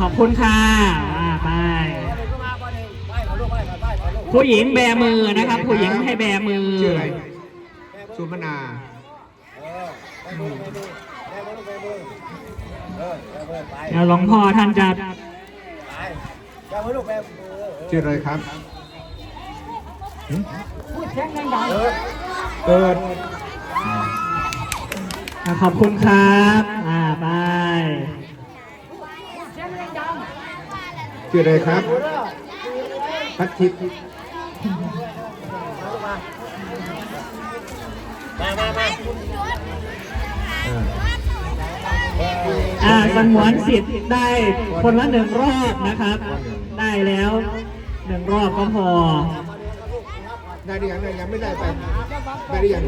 ขอบคุณค่ะอ่าไปผู้หญิงแบมือนะครับ ผู้หญิงให้แบมือชื่ออะไรสุมนาเดี๋ยวหลวงพ่อท่านจะชื่ออะไรครับหึเกิดอ่าขอบคุณครับ อ่าไป ชื่ออะไรครับพัทธิตอ่าอ่าสงวนสิทธิ์ได้คนละหนึ่งรอบนะครับ ได้แล้วหนึ่งรอบก็พอ ได้หรือยังได้ยังไม่ได้ไปได้หรือยัง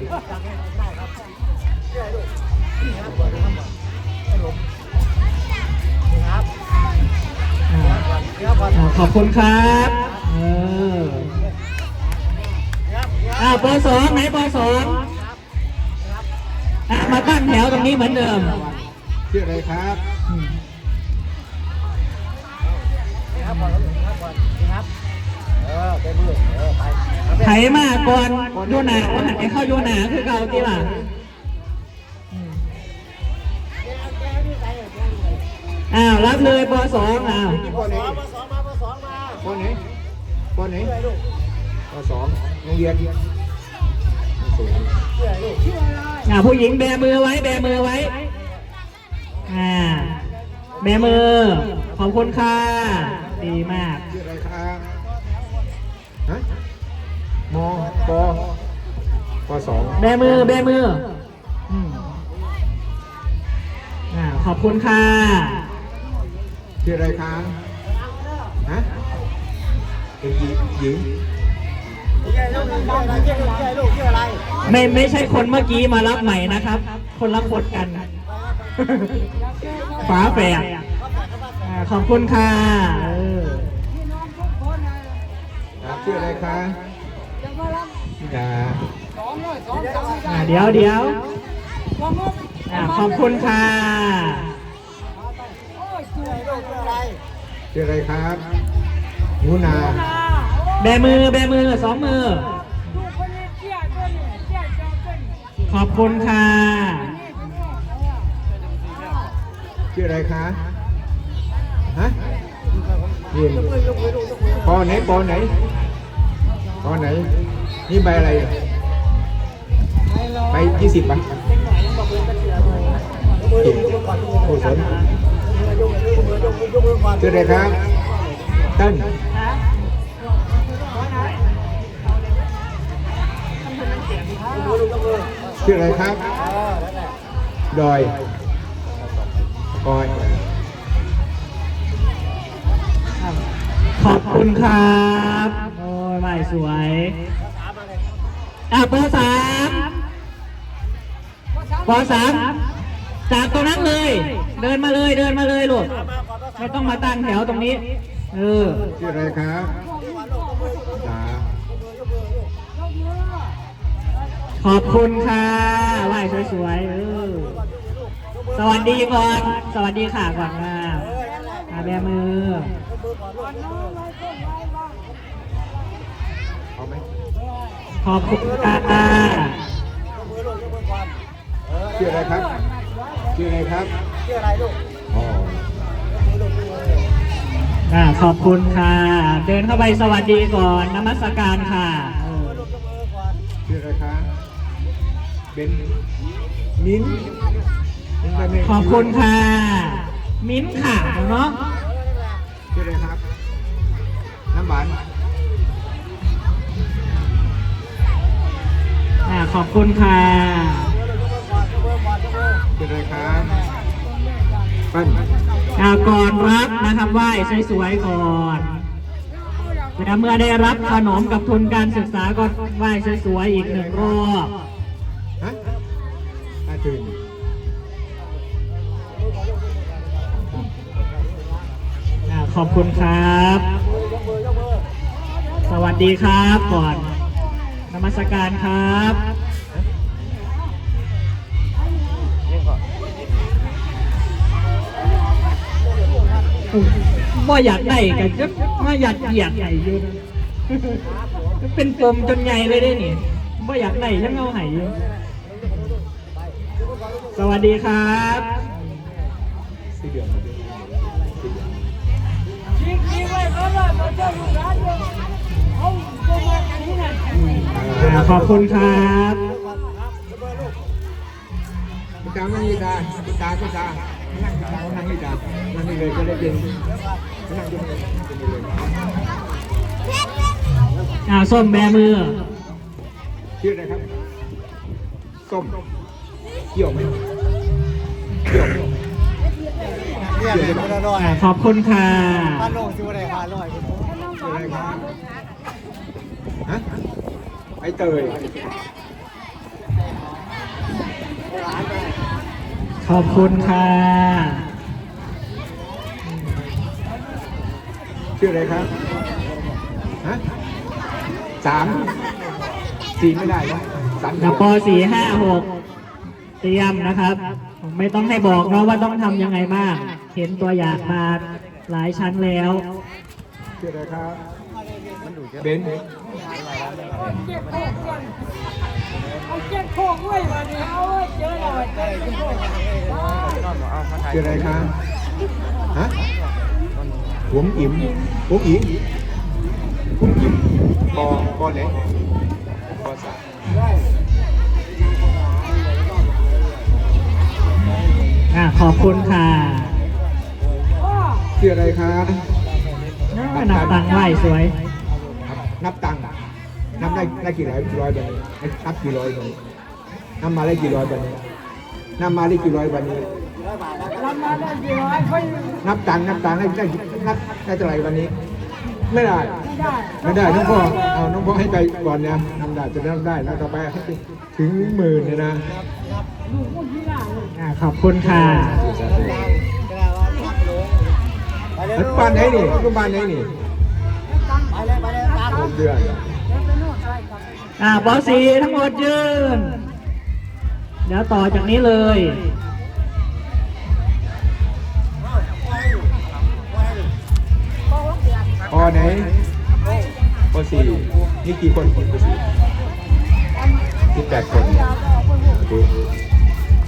อ่าขอบคุณครับเอออ่าปสองไหนปสองอะมาตั้งแถวตรงนี้เหมือนเดิมชื่ออะไรครับอืมไถมาก่อนโยนาไอ้เข้าโยนาคือเก่าที่ล่ะอืมอ้าวรับเลยปสองอ้าว ปอไหนปอไหนปอไหนปอสองโรงเรียนสูงอ่าผู้หญิงแบมือไว้ แบมือไว้อ่าแบมือ ขอบคุณค่ะ ดีมากชื่ออะไรครับฮะมปปสองแบมือ แบมืออืมอ่าขอบคุณค่ะชื่ออะไรครับฮะ เป็นหญิงหญิงไม่ไม่ใช่คนเมื่อกี้มารับใหม่นะครับ คนละคนกันฝาแฝดขอบคุณค่ะเออครับชื่ออะไรคะธิดาอ่าเดี๋ยวเดี๋ยวขอบคุณค่ะชื่ออะไรครับหนูนา แบมือแบมือสองมือขอบคุณค่ะชื่ออะไรคะ ฮะเรียนปอไหนปอไหนปอไหน นี่ใบอะไรใบยี่สิบป่ะเก่งโอ้สนชื่ออะไรครับเต้น ชื่ออะไรครับ ดอยกอย ขอบคุณครับ โอ้ยไม่สวย อะเบอร์สามเบอร์สามจากตรงนั้นเลย เดินมาเลย เดินมาเลยลูก ไม่ต้องมาตั้งแถวตรงนี้ เออ ชื่ออะไรครับ ขอบคุณค่ะไหว้สวยๆเออสวัสดีก่อน สวัสดีค่ะก่อนค่ะอาแบมือเอาไหมขอบคุณค่ะชื่ออะไรครับชื่ออะไรครับชื่ออะไรลูกขอบคุณค่ะ เดินเข้าไปสวัสดีก่อนนมัสการค่ะชื่ออะไรครับ เบนมิ้นมิ้นไปไหมขอบคุณค่ะ มิ้นท์ค่ะเนาะชื่ออะไรครับ น้ำหวานอ่าขอบคุณค่ะชื่ออะไรครับเปิ้ลอ่าก่อนรับนะครับไหว้สวยๆก่อนแล้วเมื่อได้รับขนมกับทุนการศึกษาก็ไหว้สวยๆอีกหนึ่งรอบฮะอา ตื่นอ่าขอบคุณครับ สวัสดีครับก่อน นมัสการครับบ่อยากได้กันจะมาอยากเหยียดใหญ่อยู่เป็นปมจนใหญ่เลยได้นี่บ่อยากได้ยังเอาไห้อยู่ สวัสดีครับสี่เดือลูกร้านสี่เดือนอ่าขอบคุณครับพี่ตานั่งนี่ตาพี่ตาพี่ตานั่งพี่ตานั่งนี่ตานั่งนี่เลยจะได้เป็นนั่งด้วยกันเลยอ่าส้มแบมือชื่ออะไรครับส้ม เกี่ยวไหมเกี่ยวไหมเนี่ยเลยคนละร้อยอ่าขอบคุณค่ะพันโลสิวันไหนพันร้อยชื่ออะไรครับฮะไอเตยขอบคุณค่ะชื่ออะไรครับฮะสามสี่ไม่ได้นะสามนับปสี่ห้าหก เตรียมนะครับ ไม่ต้องให้บอกเนาะว่าต้องทำยังไงบ้างเห็นตัวอย่างมาหลายชั้นแล้วชื่ออะไรครับเบนซ์เอาเจ็ดโคกไว้มาดิเอาไว้เจอแล้วเจ็ดโคกชื่ออะไรครับฮะผมอิ่มผมอิ่มผมอิ่มปอปอไหน อ่าขอบคุณค่ะชื่ออะไรครับ นับตังค์ไหวสวยครับนับตังค์นับได้ได้กี่ร้อยร้อยวันนี้นับกี่ร้อยวันนี้นับมาได้กี่ร้อยวันนี้นับมาได้กี่ร้อยวันนี้รับมาได้กี่ร้อยค่อยนับตังค์นับตังค์ได้ได้นับได้เท่าไหร่วันนี้ ไม่ได้ ไม่ได้ไม่ได้น้องพ่อเอาน้องพ่อให้ไปก่อนนะนำได้จะนับได้แล้วต่อไปให้ถึงหมื่นเลยนะ ลูกคนที่หน้าเลยอ่าขอบคุณค่ะก็ได้ว่าพันโลไปเลยแล้วบ้านไหนนี่ลูกบ้านไหนนี่ไปเลยไปเลยตามหกเดือนอ่าบอสสีทั้งหมดยืน เดี๋ยวต่อจากนี้เลยพอไหนพอสี่นี่กี่คนคนพอสี่สิบแปดคนโอเค